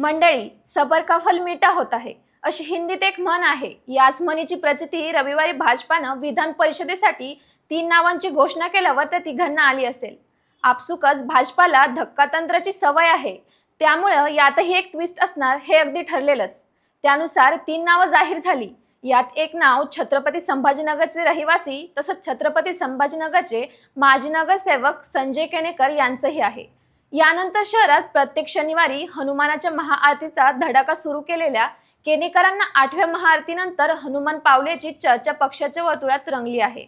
मंडळी सबर का फल मीठा होत आहे. अशी हिंदीत एक म्हण आहे याच म्हणीची प्रचिती रविवारी भाजपानं विधान परिषदेसाठी तीन नावांची घोषणा केल्यावर त्या तिघांना आली असेल. आपसुकच भाजपाला धक्कातंत्राची सवय आहे. त्यामुळं यातही एक ट्विस्ट असणार हे अगदी ठरलेलंच. त्यानुसार तीन नावं जाहीर झाली. यात एक नाव छत्रपती संभाजीनगरचे रहिवासी तसंच छत्रपती संभाजीनगरचे माजी नगरसेवक संजय केनेकर यांचंही आहे. यानंतर शहरात प्रत्येक शनिवारी हनुमानाच्या महाआरतीचा धडाका सुरू केलेल्या केनेकरांना आठव्या महाआरतीनंतर हनुमान पावलेची चर्चा पक्षाच्या वर्तुळात रंगली आहे.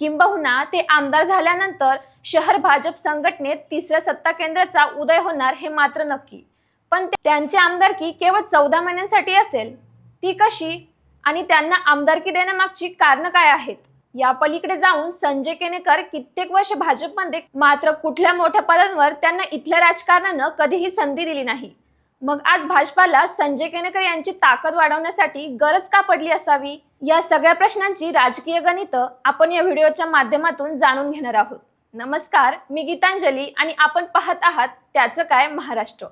किंबहुना ते आमदार झाल्यानंतर शहर भाजप संघटनेत तिसऱ्या सत्ता केंद्राचा उदय होणार हे मात्र नक्की. पण त्यांची आमदारकी केवळ चौदा महिन्यांसाठी असेल. ती कशी? आणि त्यांना आमदारकी देण्यामागची कारणं काय आहेत? या पलीकडे जाऊन संजय केनेकर कित्येक वर्ष भाजपमध्ये मात्र कुठल्या मोठ्या पदांवर त्यांना इथल्या राजकारणानं कधीही संधी दिली नाही. मग आज भाजपाला संजय केनेकर यांची ताकद वाढवण्यासाठी गरज का पडली असावी? या सगळ्या प्रश्नांची राजकीय गणित आपण या व्हिडिओच्या माध्यमातून जाणून घेणार आहोत. नमस्कार मी गीतांजली आणि आपण पाहत आहात त्याचं काय महाराष्ट्र.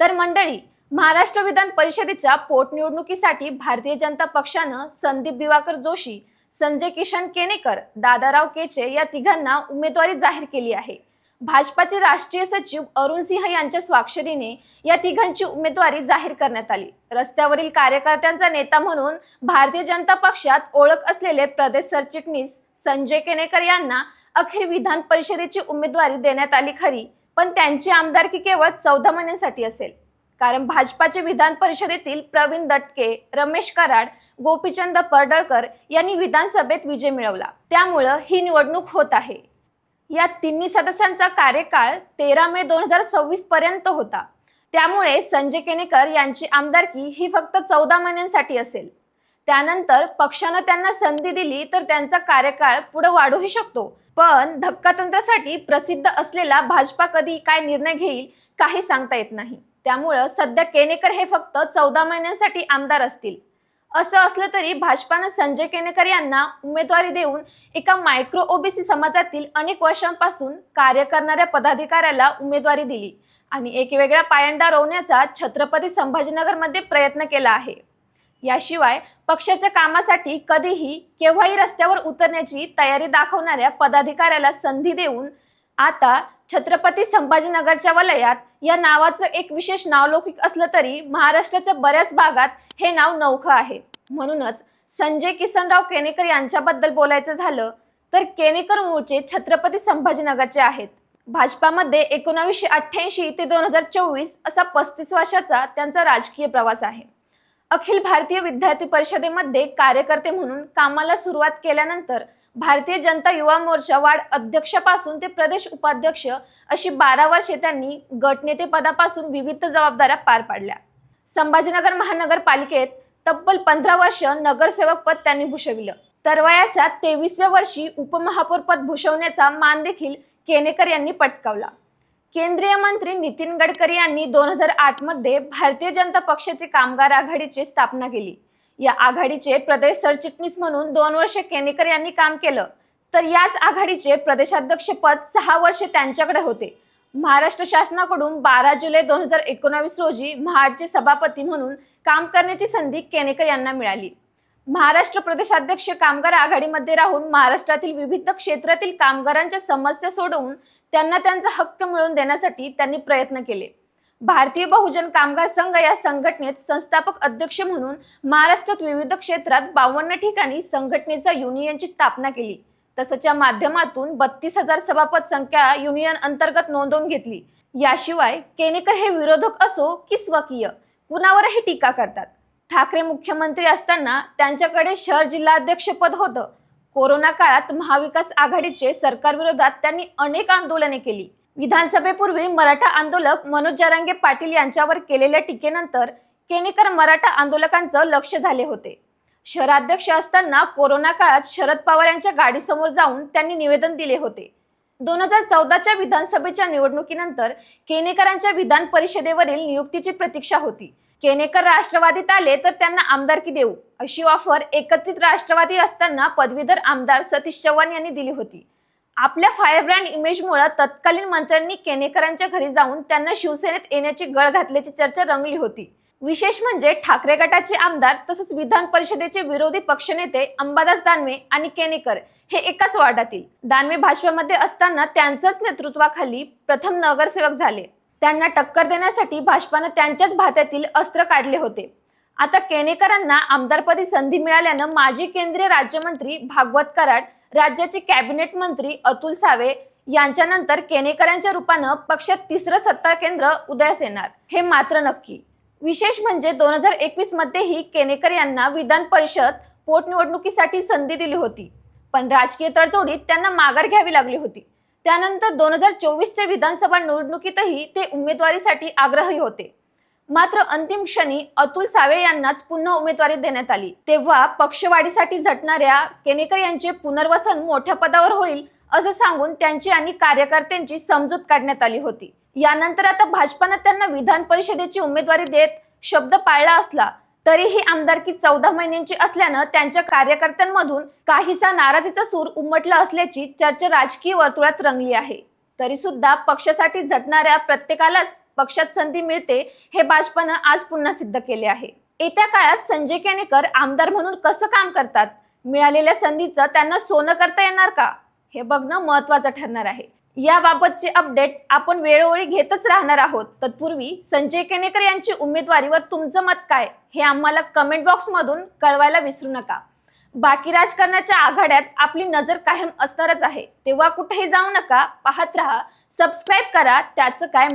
तर मंडळी महाराष्ट्र विधान परिषदेच्या पोटनिवडणुकीसाठी भारतीय जनता पक्षानं संदीप दिवाकर जोशी संजय किशन केनेकर दादाराव केचे या तिघांना उमेदवारी जाहीर केली आहे. भाजपाचे राष्ट्रीय सचिव अरुण सिंह यांच्या स्वाक्षरीने या तिघांची उमेदवारी जाहीर करण्यात आली. रस्त्यावरील कार्यकर्त्यांचा नेता म्हणून भारतीय जनता पक्षात ओळख असलेले प्रदेश सरचिटणीस संजय केनेकर यांना अखेर विधान परिषदेची उमेदवारी देण्यात आली खरी पण त्यांची आमदारकी केवळ चौदा महिन्यांसाठी असेल. कारण भाजपाचे विधान परिषदेतील प्रवीण दटके रमेश कराड गोपीचंद पडळकर यांनी विधानसभेत विजय मिळवला. त्यामुळं ही निवडणूक होत आहे. या तिन्ही सदस्यांचा कार्यकाळ तेरा मे दोन हजार सव्वीस पर्यंत होता. त्यामुळे संजय केनेकर यांची आमदारकी ही फक्त चौदा महिन्यांसाठी असेल. त्यानंतर पक्षानं त्यांना संधी दिली तर त्यांचा कार्यकाळ पुढे वाढूही शकतो. पण धक्कातंत्रासाठी प्रसिद्ध असलेला भाजपा कधी काय निर्णय घेईल काही सांगता येत नाही. त्यामुळं सध्या केनेकर हे फक्त चौदा महिन्यांसाठी आमदार असतील. असं असलं तरी भाजपानं संजय केनेकर यांना उमेदवारी देऊन एका मायक्रो ओबीसी समाजातील अनेक वर्षांपासून कार्य करणाऱ्या पदाधिकाऱ्याला उमेदवारी दिली. आणि एक वेगळा पायंडा रोवण्याचा छत्रपती संभाजीनगरमध्ये प्रयत्न केला आहे. याशिवाय पक्षाच्या कामासाठी कधीही केव्हाही रस्त्यावर उतरण्याची तयारी दाखवणाऱ्या पदाधिकाऱ्याला संधी देऊन आता छत्रपती संभाजीनगरच्या वलयात या नावाचं एक विशेष नावलौकिक असलं तरी महाराष्ट्राच्या बऱ्याच भागात हे नाव नौखं आहे. म्हणूनच संजय किसनराव केनेकर यांच्याबद्दल बोलायचं झालं तर केनेकर मूळचे छत्रपती संभाजीनगरचे आहेत. भाजपामध्ये एकोणावीसशे अठ्ठ्याऐंशी ते दोन हजार चोवीस असा पस्तीस वर्षाचा त्यांचा राजकीय प्रवास आहे. अखिल भारतीय विद्यार्थी परिषदेमध्ये कार्यकर्ते म्हणून कामाला सुरुवात केल्यानंतर भारतीय जनता युवा मोर्चा वाढ अध्यक्षापासून ते प्रदेश उपाध्यक्ष अशी बारा वर्षे त्यांनी गटनेते पदापासून विविध जबाबदाऱ्या पार पाडल्या. संभाजीनगर महानगरपालिकेत तब्बल पंधरा वर्ष नगरसेवक पद त्यांनी भूषविलं. तर वयाच्या वर्षी उपमहापौर पद भूषवण्याचा मान देखील केनेकर यांनी पटकावला. केंद्रीय मंत्री नितीन गडकरी यांनी दोन हजार आठमध्ये भारतीय जनता पक्षाचे कामगार आघाडीची स्थापना केली. या आघाडीचे प्रदेश सरचिटणीस म्हणून दोन वर्ष केनेकर यांनी काम केलं. तर याच आघाडीचे प्रदेशाध्यक्ष पद सहा वर्षे त्यांच्याकडे होते. महाराष्ट्र शासनाकडून बारा जुलै दोन हजार एकोणावीस रोजी महाडचे सभापती म्हणून काम करण्याची संधी केनेकर यांना मिळाली. महाराष्ट्र प्रदेशाध्यक्ष कामगार आघाडीमध्ये राहून महाराष्ट्रातील विविध क्षेत्रातील कामगारांच्या समस्या सोडवून त्यांना त्यांचा हक्क मिळवून देण्यासाठी त्यांनी प्रयत्न केले. भारतीय बहुजन कामगार संघ या संघटनेत संस्थापक अध्यक्ष म्हणून महाराष्ट्रात विविध क्षेत्रात बावन्न ठिकाणी संघटनेचा युनियनची स्थापना केली. तसंच्या माध्यमातून बत्तीस हजार सभापद संख्या युनियन अंतर्गत नोंदवून घेतली. याशिवाय केनेकर हे विरोधक असो की स्वकीय कुणावरही टीका करतात. ठाकरे मुख्यमंत्री असताना त्यांच्याकडे शहर जिल्हाध्यक्षपद होतं. कोरोना काळात महाविकास आघाडीचे सरकारविरोधात त्यांनी अनेक आंदोलने केली. विधानसभेपूर्वी मराठा आंदोलक मनोज जरांगे पाटील यांच्यावर केलेल्या टीकेनंतर केनेकर मराठा आंदोलकांचं लक्ष झाले होते. शहराध्यक्ष असताना कोरोना काळात शरद पवार यांच्या गाडीसमोर जाऊन त्यांनी निवेदन दिले होते. दोन हजार चौदाच्या विधानसभेच्या निवडणुकीनंतर केनेकरांच्या विधान परिषदेवरील नियुक्तीची प्रतीक्षा होती. केनेकर राष्ट्रवादीत आले तर त्यांना आमदारकी देऊ अशी ऑफर एकत्रित राष्ट्रवादी असताना पदवीधर आमदार सतीश चव्हाण यांनी दिली होती. आपल्या फायरब्रँड इमेजमुळे तत्कालीन मंत्र्यांनी केनेकरांच्या घरी जाऊन त्यांना शिवसेनेत येण्याची गळ घातल्याची चर्चा रंगली होती. विशेष म्हणजे ठाकरे गटाचे आमदार तसंच विधान परिषदेचे विरोधी पक्षनेते अंबादास दानवे आणि केनेकर हे एकाच वार्डातील. दानवे भाजपमध्ये असताना त्यांच्याच नेतृत्वाखाली प्रथम नगरसेवक झाले. त्यांना टक्कर देण्यासाठी भाजपानं त्यांच्याच भात्यातील अस्त्र काढले होते. आता केनेकरांना आमदारपदी संधी मिळाल्यानं माजी केंद्रीय राज्यमंत्री भागवत कराड राज्याचे कॅबिनेट मंत्री अतुल सावे यांच्यानंतर केनेकरांच्या रूपानं पक्षात तिसरं सत्ता केंद्र उदयास येणार हे मात्र नक्की. विशेष म्हणजे दोन हजार एकवीस मध्येही केनेकर यांना विधान परिषद पोटनिवडणुकीसाठी संधी दिली होती पण राजकीय तडजोडीत त्यांना माघार घ्यावी लागली होती. त्यानंतर दोन हजार चोवीसच्या विधानसभा निवडणुकीतही ते उमेदवारीसाठी आग्रही होते. मात्र अंतिम क्षणी अतुल सावे यांनाच पुन्हा उमेदवारी देण्यात आली. तेव्हा पक्षवाढीसाठी झटणाऱ्या केनेकर यांचे पुनर्वसन मोठ्या पदावर होईल असं सांगून त्यांची आणि कार्यकर्त्यांची समजूत काढण्यात आली होती. यानंतर आता भाजपानं त्यांना विधान परिषदेची उमेदवारी देत शब्द पाळला असला तरीही आमदारकी चौदा महिन्यांची असल्यानं त्यांच्या कार्यकर्त्यांमधून काहीसा नाराजीचा सूर उमटला असल्याची चर्चा राजकीय वर्तुळात रंगली आहे. तरी सुद्धा पक्षासाठी झटणाऱ्या प्रत्येकालाच पक्षात संधी मिळते हे भाजपानं आज पुन्हा सिद्ध केले आहे. येत्या काळात संजय केनेकर आमदार म्हणून कसं काम करतात? मिळालेल्या संधीचं त्यांना सोनं करता येणार का? हे बघणं महत्वाचं ठरणार आहे. याबाबतचे अपडेट आपण वेळोवेळी घेतच राहणार आहोत. तत्पूर्वी संजय केनेकर यांची उमेदवारीवर तुमचं मत काय? हे आम्हाला कमेंट बॉक्समधून कळवायला विसरू नका. बाकी राजकारणाच्या आघाड्यात आपली नजर कायम असणारच आहे. तेव्हा कुठेही जाऊ नका. पाहत राहा. सबस्क्राईब करा. त्याचं काय